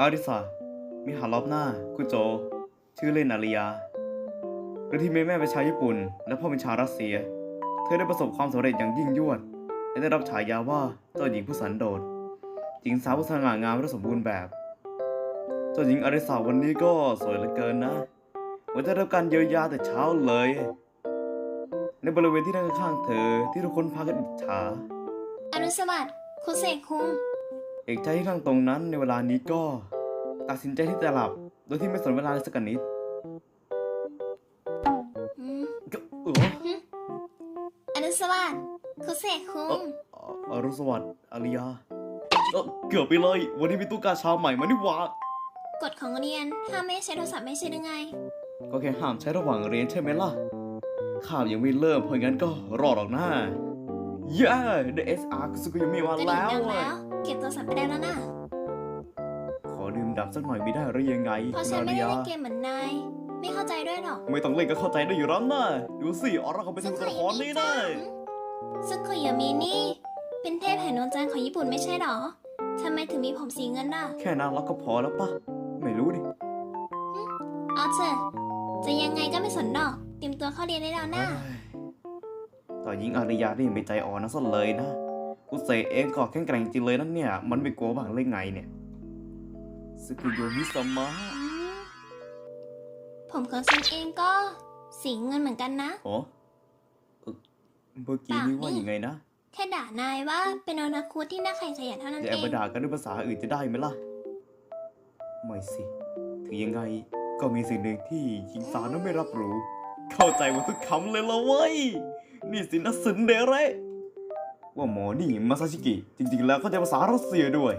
อาริสามิฮารอบหน้า คุโจ ชื่อเล่นอาริยาโดยที่แม่แม่เป็นชาวญี่ปุ่น และพ่อเป็นชาวรัสเซีย เธอได้ประสบความสำเร็จอย่างยิ่งยวด และได้รับฉายาว่าเจ้าหญิงผู้สันโดษ หญิงสาวผู้สง่างามและสมบูรณ์แบบ เจ้าหญิงอาริสาวันนี้ก็สวยเหลือเกินนะเหมือนจะได้รับการเยียวยาแต่เช้าเลย ในบริเวณที่นั่งข้างๆเธอที่ทุกคนพากันอิจฉาอรุณสวัสดิ์คุณเสกคุง เอกใจที่นั่งตรงนั้นในเวลานี้ก็ ตัดสินใจที่จะหลับ โดยที่ไม่สนเวลาเลยสักนิดอืมก็เอออรุณสวัสดิ์คุณเสกคุเอ่องอรุณสวัสดิ์อาริยาเออเกือบไปเลย วันนี้มีตู้กาชาใหม่มานี่หว่ากฎของเรียนห้ามไม่ใช้โทรศัพท์ไม่ใช่หรือไง ก็แค่ห้ามใช้ระหว่างเรียนใช่ไหมล่ะข้าวยังไม่เริ่มเพราะงั้นก็รอหรอกนะเย้เดเอสอาร์สุกุยมิมาจะดิ่งแล้วดังอะแล้ว เก็บโทรศัพท์ไปได้แล้วนะขอดื่มดับสักหน่อยไม่ได้หรือยังไงเพราะคุณฉันอาไม่ริได้ยาเล่นเกมเหมือนนาย ไม่เข้าใจด้วยหรอก ไม่ต้องเล่นก็เข้าใจได้อยู่แล้วนะดูสิออร่าเขาเป็นตัวละครนี่นะซึคุยามินี่ เป็นเทพแห่งดวงจันทร์ของญี่ปุ่นไม่ใช่หรอทำไมถึงมีผมสีเงินล่ะ แค่นั้นแล้วก็พอแล้วปะไม่รู้ดิเอาเถอะจะยังไงก็ไม่สนดอกเตรียมตัวเข้าเรียนได้แล้วนะต่อยิงอาริยานี่ไม่ใจอ่อนนะซะเลยนะ อุเซเองก็แข็งแกร่งจริงเลยนั่นเนี่ย มันไม่กลัวบ้างเลยไงเนี่ยสกุโยมิสมะอืมผมของฉันเองก็สีเงินเหมือนกันนะ โอ้เอ่อเมื่อกี้นี่ว่ายังไงนะ แค่ด่านายว่าเป็นอนาคตที่น่าใครขยันเท่านั้นจะเอแอบงมาด่ากันด้วยภาษาอื่นจะได้ไหมล่ะ ไม่สิ ถึงยังไงก็มีสิ่งหนึ่งที่หญิงสาวนั้นไม่รับรู้ เข้าใจหมดทุกคำเลยละเว้ย นี่สินะสินเดเระ ว่าหมอนี่มาซาชิกิจริงๆแล้วเขาจะภาษารัสเซียด้วย